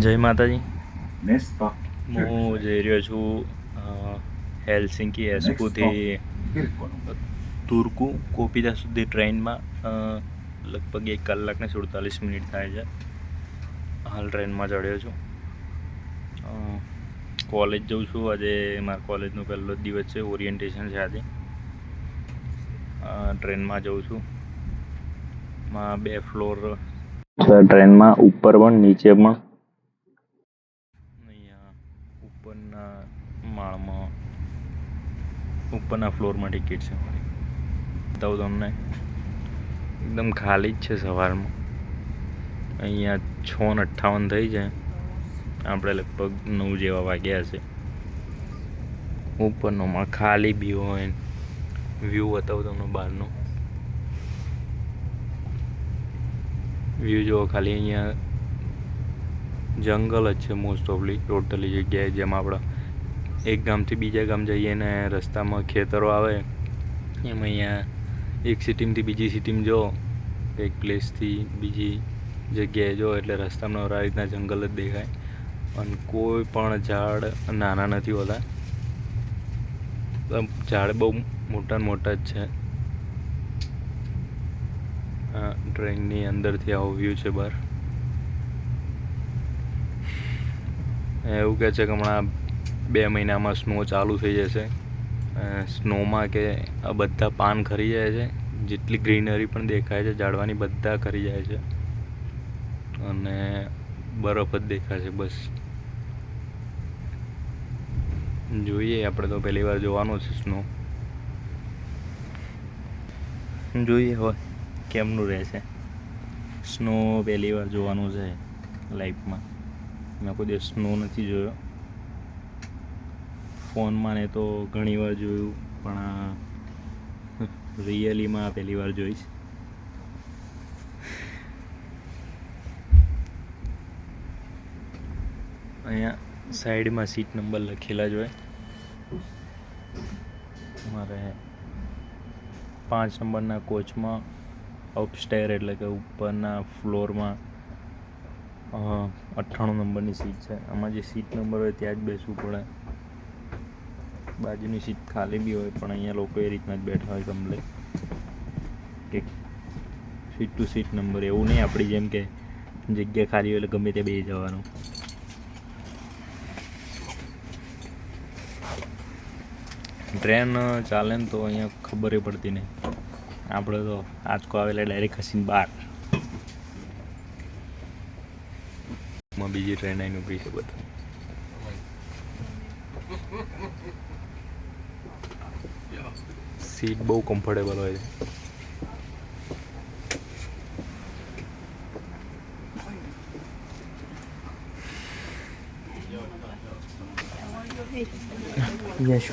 જય માતાજી. હું જઈ રહ્યો છું હેલસિંકી kirkkonu. તુર્કુ કોપીદા સુધી ટ્રેનમાં લગભગ એક કલાક ને સુડતાલીસ મિનિટ થાય છે. હાલ ટ્રેનમાં ચડ્યો છું. કોલેજ જઉં છું. આજે મારા કોલેજનો પહેલો જ દિવસ છે ઓરિએન્ટેશન છે આજે. ટ્રેનમાં જઉં છું. માં બે ફ્લોર ટ્રેનમાં ઉપર પણ નીચે પણ. ઉપરના માળમાં ઉપરના ફ્લોરમાં ટિકિટ છે મારી બતાવું તમને. એકદમ ખાલી જ છે સવારમાં. અહીંયા છ ને અઠ્ઠાવન થઈ છે આપણે લગભગ નવ જેવા વાગ્યા છે. ઉપરનો માળ ખાલી બી હોય વ્યૂ બતાવું તમને બહારનો. વ્યૂ જુઓ ખાલી અહીંયા જંગલ જ છે મોસ્ટ ઓફલી ટોટલી જગ્યાએ જેમ આપણે એક ગામથી બીજા ગામ જઈએ ને રસ્તામાં ખેતરો આવે, એમ અહીંયા એક સિટીમાંથી બીજી સિટીમાં જો, એક પ્લેસથી બીજી જગ્યાએ જો, એટલે રસ્તામાં આ રીતના જંગલ જ દેખાય. અને કોઈ પણ ઝાડ નાના નથી હોતા. ઝાડ બહુ મોટા મોટા જ છે. ટ્રેનની અંદરથી આવો વ્યૂ છે બહાર. એવું કહે છે કે હમણાં બે મહિનામાં સ્નો ચાલુ થઈ જશે. સ્નોમાં કે આ બધા પાન ખરી જાય છે. જેટલી ગ્રીનરી પણ દેખાય છે, ઝાડવાની બધા ખરી જાય છે. અને બરફ જ દેખાય છે બસ. જોઈએ, આપણે તો પહેલી વાર જોવાનો છે સ્નો જોઈએ હવે કેમનું રહેશે. સ્નો પહેલી વાર જોવાનું છે લાઈફમાં મેં કોઈ દિવસ સ્નો નથી જોયો. ફોનમાં ને તો ઘણી વાર જોયું, પણ રિયલીમાં પહેલી વાર જોઈશ. અહીંયા સાઈડમાં સીટ નંબર લખેલા જ હોય. મારે પાંચ નંબરના કોચમાં અપસ્ટેર એટલે કે ઉપરના ફ્લોરમાં અઠ્ઠાણું નંબરની સીટ છે. આમાં જે સીટ નંબર હોય ત્યાં જ બેસવું પડે. બાજુની સીટ ખાલી બી હોય, પણ અહીંયા લોકો એ રીતના જ બેઠા હોય કમ્પ્લેટ કે સીટ ટુ સીટ નંબર, એવું નહીં આપણી જેમ કે જગ્યા ખાલી હોય એટલે ગમે તે બે જવાનું. ટ્રેન ચાલે ને તો અહીંયા ખબર પડતી નહીં. આપણે તો આંચકો આવેલા ડાયરેક્ટ ખસીને બહાર. માં બીજી ટ્રેન આવીને ઊભી છે બધા. સીટ બહુ કમ્ફર્ટેબલ હોય છે. યશ